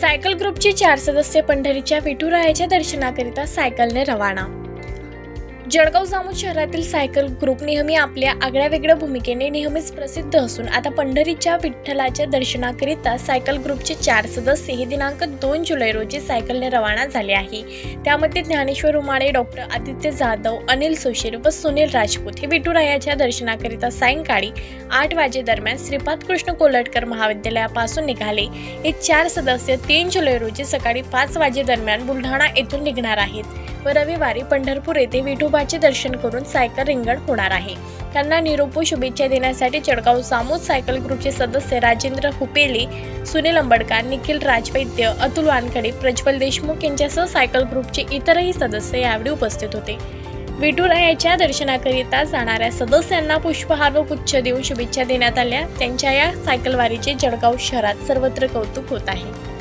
Cycle ग्रुपचे चार सदस्य पंढरीच्या विठुरायाच्या दर्शनाकरिता सायकलने रवाना जळगाव जामोद शहरातील सायकल ग्रुप नेहमी आपल्या आगळ्या वेगळ्या भूमिकेने नेहमीच प्रसिद्ध असून आता पंढरीच्या विठ्ठलाच्या दर्शनाकरिता सायकल ग्रुपचे चार सदस्य हे दिनांक दोन जुलै रोजी सायकलने रवाना झाले आहे. त्यामध्ये ज्ञानेश्वर उमाळे डॉक्टर आदित्य जाधव अनिल सुशीर व सुनील राजपूत हे विठुरायाच्या दर्शनाकरिता सायंकाळी आठ वाजेदरम्यान श्रीपाद कृष्ण कोलटकर महाविद्यालयापासून निघाले. हे चार सदस्य तीन जुलै रोजी सकाळी पाच वाजेदरम्यान बुलढाणा येथून निघणार आहेत. व रविवारी पंढरपूर येथे विठोबाचे दर्शन करून सायकल रिंगण होणार आहे. त्यांना निरोपू शुभेच्छा देण्यासाठी चडगाव सामूद सायकल ग्रुपचे सदस्य राजेंद्र हुपेले सुनील अंबडकर निखिल राजवैद्य अतुल वानखडे प्रज्वल देशमुख यांच्यासह सायकल ग्रुपचे इतरही सदस्य यावेळी उपस्थित होते. विठुरायाच्या दर्शनाकरिता जाणाऱ्या सदस्यांना पुष्पहार व गुच्छ देऊन शुभेच्छा देण्यात आल्या. त्यांच्या या सायकलवारीचे जळगाव शहरात सर्वत्र कौतुक होत आहे.